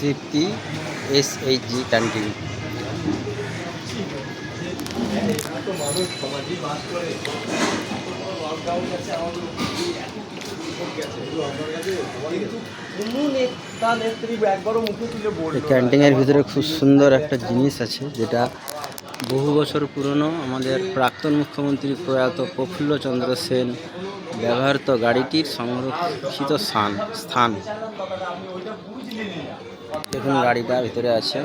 তৃপ্তি S H G এই ক্যান্টিনের ভিতরে খুব সুন্দর একটা জিনিস আছে, যেটা বহু বছর পুরনো আমাদের প্রাক্তন মুখ্যমন্ত্রী প্রয়াত প্রফুল্লচন্দ্র সেন ব্যবহৃত গাড়িটির সংরক্ষিত স্থান স্থান। দেখুন গাড়িটা ভিতরে আছে।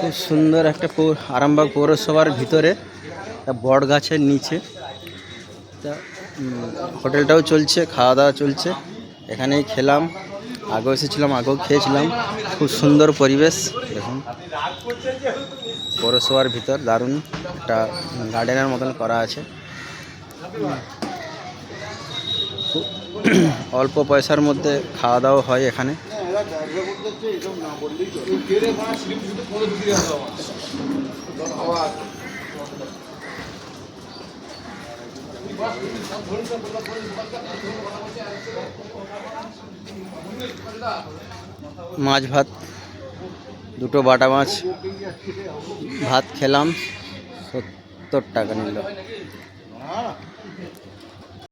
খুব সুন্দর একটা আরামবাগ পৌরসভার ভিতরে বট গাছের নিচে। তা হোটেলটাও চলছে, খাওয়া দাওয়া চলছে। এখানেই খেলাম। আগেও এসেছিলাম, আগেও খেয়েছিলাম। খুব সুন্দর পরিবেশ, দেখুন। পৌরসভার ভিতর, দারুণ একটা গার্ডেনের মতন করা আছে। অল্প পয়সার মধ্যে খাওয়া দাওয়া হয় এখানে। মাছ ভাত দুটো বাটা মাছ ভাত খেলাম সত্তর টাকা নিল